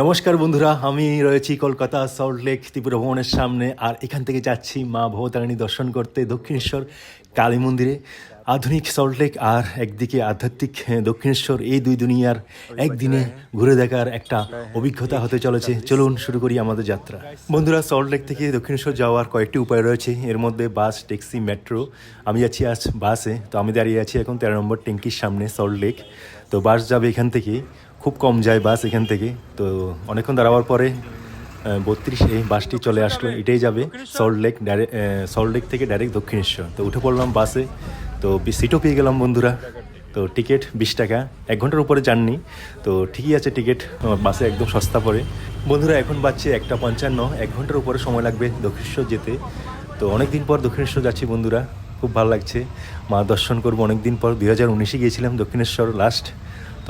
নমস্কার বন্ধুরা, আমি রয়েছি কলকাতা, সল্ট লেক, ত্রিপুরা ভবনের সামনে, আর এখান থেকে যাচ্ছি মা ভবতারিণী দর্শন করতে দক্ষিণেশ্বর কালী মন্দিরে। আধুনিক সল্ট লেক আর একদিকে আধ্যাত্মিক দক্ষিণেশ্বর, এই দুই দুনিয়ার একদিনে ঘুরে দেখার একটা অভিজ্ঞতা হতে চলেছে। চলুন শুরু করি আমাদের যাত্রা। বন্ধুরা, সল্ট লেক থেকে দক্ষিণেশ্বর যাওয়ার কয়েকটি উপায় রয়েছে। এর মধ্যে বাস, ট্যাক্সি, মেট্রো। আমি যাচ্ছি আজ বাসে। তো আমি দাঁড়িয়ে আছি এখন তেরো নম্বর ট্যাঙ্কির সামনে সল্ট লেক। তো বাস যাবে এখান থেকে। খুব কম যায় বাস এখান থেকে। তো অনেকক্ষণ দাঁড়াবার পরে বত্রিশ এই বাসটি চলে আসলো। এটাই যাবে Salt Lake direct Salt Lake থেকে ডাইরেক্ট দক্ষিণেশ্বর। তো উঠে পড়লাম বাসে। তো সিটও পেয়ে গেলাম বন্ধুরা। তো টিকিট বিশ টাকা। এক ঘণ্টার উপরে যাননি তো ঠিকই আছে টিকিট বাসে একদম সস্তা পড়ে। বন্ধুরা, এখন বাজছে একটা পঞ্চান্ন। এক ঘণ্টার উপরে সময় লাগবে দক্ষিণেশ্বর যেতে। তো অনেক দিন পর দক্ষিণেশ্বর যাচ্ছি বন্ধুরা। খুব ভালো লাগছে। মা দর্শন করব। অনেক দিন পর দু হাজার উনিশে গিয়েছিলাম দক্ষিণেশ্বর লাস্ট।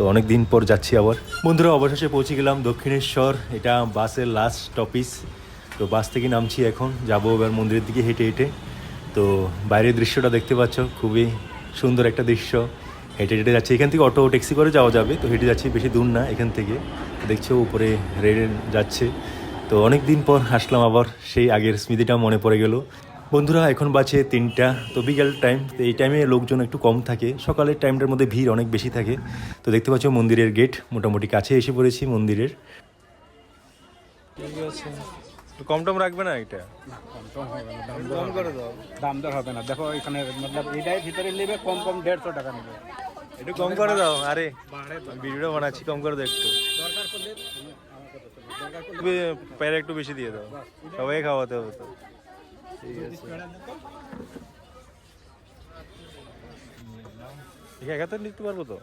তো অনেক দিন পর যাচ্ছি আবার। বন্ধুরা, অবশেষে পৌঁছে গেলাম দক্ষিণেশ্বর। এটা বাসের লাস্ট স্টপিস তো বাস থেকে নামছি এখন। যাব এবার মন্দিরের দিকে হেঁটে হেঁটে। তো বাইরের দৃশ্যটা দেখতে পাচ্ছ, খুবই সুন্দর একটা দৃশ্য। হেঁটে হেঁটে যাচ্ছি। এখান থেকে অটো, ট্যাক্সি করে যাওয়া যাবে। তো হেঁটে যাচ্ছি বেশি দূর না এখান থেকে। দেখছ, উপরে রেল যাচ্ছে। তো অনেক দিন পর আসলাম আবার সেই আগের স্মৃতিটা মনে পড়ে গেল। বন্ধুরা এখন বাজে তিনটা। তো বিকেল টাইম তো এই টাইমে লোকজন একটু কম থাকে। সকালের টাইমটার মধ্যে ভিড় অনেক বেশি থাকে। তো দেখতে পাচ্ছ মন্দিরের গেট মোটামুটি কাছে এসে পড়েছি মন্দিরের। কম টম রাখবে না এটা? কম করে দাও দাম দর হবে না। দেখো এখানে মতলব এটাই ভিতরে নেবে কম কম দেড়শো টাকা নেবে। একটু কম করে দাও আরে। ভিডিওটা বানাচ্ছি কম করে দাও একটু। দরকার করলে প্যারা একটু বেশি দিয়ে দাও। সবাই খাওয়াতে হবে তো। একাতে নিতে পারব তো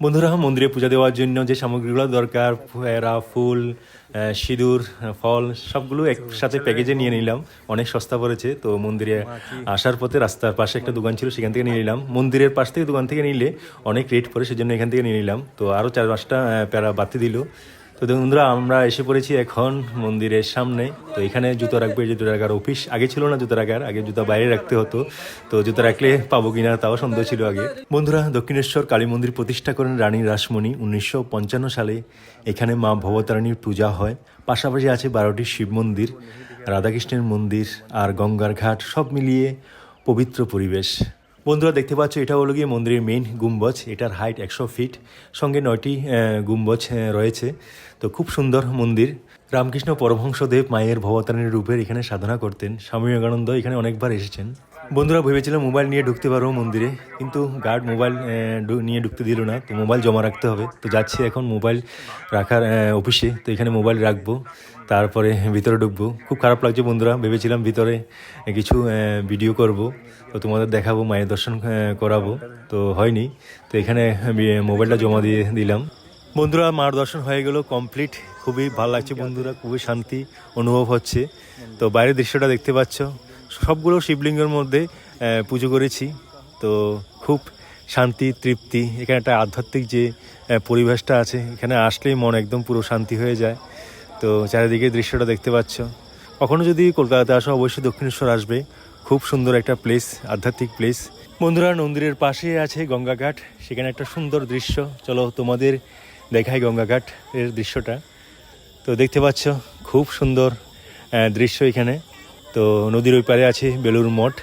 বন্ধুরা মন্দিরে পূজা দেওয়ার জন্য যে সামগ্রীগুলো দরকার এরা ফুল সিঁদুর ফল সবগুলো একসাথে প্যাকেজে নিয়ে নিলাম। অনেক সস্তা পড়েছে তো মন্দিরে আসার পথে রাস্তার পাশে একটা দোকান ছিল সেখান থেকে নিয়ে নিলাম। মন্দিরের পাশ থেকে দোকান থেকে নিলে অনেক রেট পড়ে সেজন্য এখান থেকে নিয়ে নিলাম। তো আরও চার পাঁচটা প্যারা বাতি দিল। তো বন্ধুরা, আমরা এসে পড়েছি এখন মন্দিরের সামনে। তো এখানে জুতো রাখবে জুতো রাখার অফিস। আগে ছিল না জুতো রাখার, আগে জুতো বাইরে রাখতে হতো। তো জুতো রাখলে পাবো কিনা তাও সন্দেহ ছিল আগে। বন্ধুরা, দক্ষিণেশ্বর কালী মন্দির প্রতিষ্ঠা করেন রানী রাসমণি উনিশশো পঞ্চান্ন সালে। এখানে মা ভবতারিণীর পূজা হয়। পাশাপাশি আছে বারোটি শিব মন্দির, রাধাকৃষ্ণের মন্দির আর গঙ্গার ঘাট, সব মিলিয়ে পবিত্র পরিবেশ। বন্ধুরা দেখতে পাচ্ছ, এটা হলো গিয়ে মন্দিরের মেইন গুম্বজ। এটার হাইট একশো ফিট সঙ্গে নয়টি গুম্বজ রয়েছে। তো খুব সুন্দর মন্দির। রামকৃষ্ণ পরমহংসদেব মায়ের ভবতারণীর রূপের এখানে সাধনা করতেন। স্বামী বিবেকানন্দ এখানে অনেকবার এসেছেন। বন্ধুরা ভেবেছিলাম মোবাইল নিয়ে ঢুকতে পারব মন্দিরে, কিন্তু গার্ড মোবাইল নিয়ে ঢুকতে দিল না, তো মোবাইল জমা রাখতে হবে। তো যাচ্ছি এখন মোবাইল রাখার অফিসে, তো এখানে মোবাইল রাখব, তারপরে ভিতরে ঢুকবো। খুব খারাপ লাগছে বন্ধুরা, ভেবেছিলাম ভিতরে কিছু ভিডিও করব, তো তোমাদের দেখাবো, মায়ের দর্শন করাবো, তো হয়নি। তো এখানে মোবাইলটা জমা দিয়ে দিলাম। বন্ধুরা, মার দর্শন হয়ে গেল কমপ্লিট খুবই ভালো লাগছে বন্ধুরা, খুবই শান্তি অনুভব হচ্ছে। তো বাইরের দৃশ্যটা দেখতে পাচ্ছ সবগুলো শিবলিঙ্গের মধ্যে পুজো করেছি। তো খুব শান্তি, তৃপ্তি। এখানে একটা আধ্যাত্মিক যে পরিবেশটা আছে, এখানে আসলেই মন একদম পুরো শান্তি হয়ে যায়। তো চারিদিকে দৃশ্যটা দেখতে পাচ্ছ। কখনো যদি কলকাতাতে আসো, অবশ্যই দক্ষিণেশ্বর আসবে। খুব সুন্দর একটা প্লেস আধ্যাত্মিক প্লেস বন্ধুরা মন্দিরের পাশে আছে গঙ্গাঘাট। সেখানে একটা সুন্দর দৃশ্য। চলো তোমাদের দেখাই গঙ্গাঘাট এর দৃশ্যটা। তো দেখতে পাচ্ছ, খুব সুন্দর দৃশ্য এখানে। তো নদীর ওই পারে আছে বেলুর মঠ।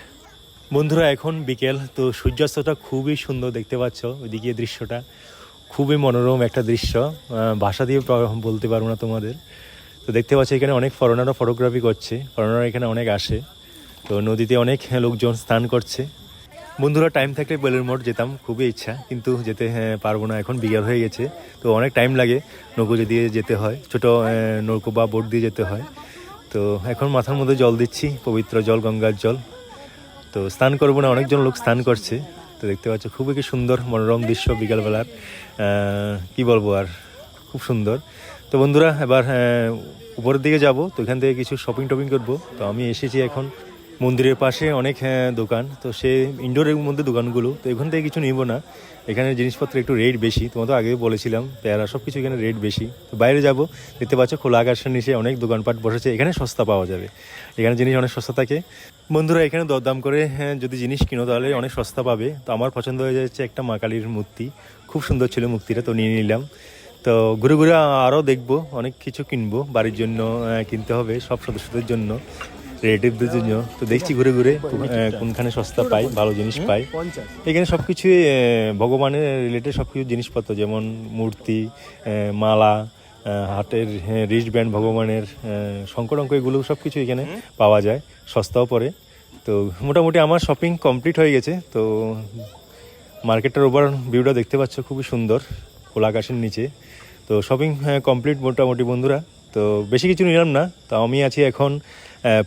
বন্ধুরা এখন বিকেল তো সূর্যাস্তটা খুবই সুন্দর দেখতে পাচ্ছ ওইদিকে দৃশ্যটা। খুবই মনোরম একটা দৃশ্য। ভাষা দিয়ে বলতে পারব না তোমাদের। তো দেখতে পাচ্ছ এখানে অনেক ফরেনারও ফটোগ্রাফি করছে। ফরেনার এখানে অনেক আসে। তো নদীতে অনেক লোকজন স্নান করছে। বন্ধুরা টাইম থাকলে বেলুর মঠ যেতাম খুবই ইচ্ছা। কিন্তু যেতে হ্যাঁ, পারব না এখন বিকেল হয়ে গেছে। তো অনেক টাইম লাগে নৌকো দিয়ে যেতে হয় ছোট নৌকো বা বোট দিয়ে যেতে হয়। তো এখন মাথার মধ্যে জল দিচ্ছি, পবিত্র জল, গঙ্গার জল। তো স্নান করব না, অনেকজন লোক স্নান করছে। তো দেখতে পাচ্ছ, খুবই কি সুন্দর, মনোরম দৃশ্য বিকালবেলার। কি বলব আর, খুব সুন্দর। তো বন্ধুরা, এবার উপরের দিকে যাব, তো এখান থেকে কিছু শপিং টপিং করব। তো আমি এসেছি এখন মন্দিরের পাশে অনেক হ্যাঁ, দোকান। তো সে ইনডোরের মধ্যে দোকানগুলো তো এখান থেকে কিছু নিব না। এখানে জিনিসপত্র একটু রেট বেশি। তোমার তো আগে বলেছিলাম পেয়ারা সব কিছু এখানে রেট বেশি। তো বাইরে যাব দেখতে পাচ্ছ খোলা আকাশের নিচে অনেক দোকানপাট বসেছে। এখানে সস্তা পাওয়া যাবে। এখানে জিনিস অনেক সস্তা থাকে। বন্ধুরা এখানে দরদাম করে হ্যাঁ, যদি জিনিস কিনো তাহলে অনেক সস্তা পাবে। তো আমার পছন্দ হয়ে যাচ্ছে একটা মা কালীর মূর্তি। খুব সুন্দর ছিল মূর্তিটা তো নিয়ে নিলাম। তো ঘুরে ঘুরে আরও দেখব অনেক কিছু কিনবো। বাড়ির জন্য কিনতে হবে সব সদস্যদের জন্য। রিলেটিভদের জন্য। তো দেখছি ঘুরে ঘুরে কোনখানে সস্তা পাই ভালো জিনিস পাই। এখানে সব কিছুই ভগবানের রিলেটেড সব কিছু জিনিসপত্র যেমন মূর্তি মালা হাটের রিস্ট ব্যান্ড ভগবানের শঙ্কর অঙ্ক এগুলো সব কিছু এখানে পাওয়া যায় সস্তাও পড়ে। তো মোটামুটি আমার শপিং কমপ্লিট হয়ে গেছে। তো মার্কেটের ওভার ভিউটা দেখতে পাচ্ছ খুবই সুন্দর খোলা আকাশের নিচে। তো শপিং কমপ্লিট মোটামুটি বন্ধুরা। তো বেশি কিছু নিলাম না তো আমি আছি এখন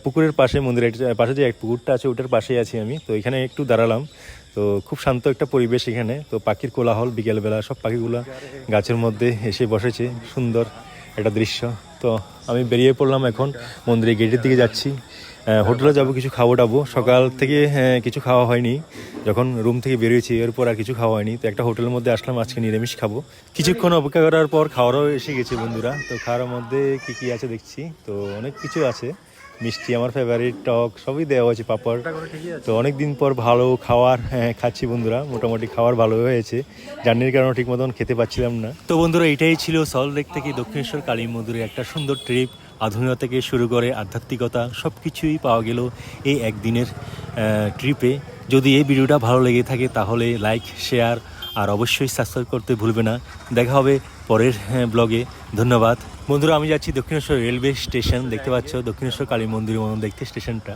পুকুরের পাশে মন্দিরের পাশে যে এক পুকুরটা আছে ওটার পাশেই আছি আমি। তো এখানে একটু দাঁড়ালাম। তো খুব শান্ত একটা পরিবেশ এখানে। তো পাখির কোলাহল বিকেলবেলা সব পাখিগুলো গাছের মধ্যে এসে বসেছে। সুন্দর একটা দৃশ্য। তো আমি বেরিয়ে পড়লাম এখন মন্দিরের গেটের দিকে যাচ্ছি। হোটেলে যাব কিছু খাব টাবো। সকাল থেকে হ্যাঁ, কিছু খাওয়া হয়নি। যখন রুম থেকে বেরিয়েছি এরপর আর কিছু খাওয়া হয়নি। তো একটা হোটেলের মধ্যে আসলাম আজকে নিরামিষ খাব। কিছুক্ষণ অপেক্ষা করার পর খাওয়ারও এসে গেছে বন্ধুরা। তো খাওয়ার মধ্যে কি কি আছে দেখছি। তো অনেক কিছু আছে। মিষ্টি আমার ফেভারিট টক সবই দেওয়া হয়েছে পাপড়। তো অনেক দিন পর ভালো খাওয়ার হ্যাঁ, খাচ্ছি বন্ধুরা মোটামুটি খাওয়ার ভালো হয়েছে। জার্নির কারণে ঠিক মতন খেতে পাচ্ছিলাম না। তো বন্ধুরা এটাই ছিল সল্ট লেক থেকে দক্ষিণেশ্বর কালী মন্দিরের একটা সুন্দর ট্রিপ আধুনিকতা থেকে শুরু করে আধ্যাত্মিকতা সব কিছুই পাওয়া গেল এই একদিনের ট্রিপে যদি এই ভিডিওটা ভালো লেগে থাকে তাহলে লাইক শেয়ার আর অবশ্যই সাবস্ক্রাইব করতে ভুলবে না। দেখা হবে পরের ব্লগে ধন্যবাদ। বন্ধুরা আমি যাচ্ছি দক্ষিণেশ্বর রেলওয়ে স্টেশন। দেখতে পাচ্ছ দক্ষিণেশ্বর কালী মন্দির মতন দেখতে স্টেশনটা।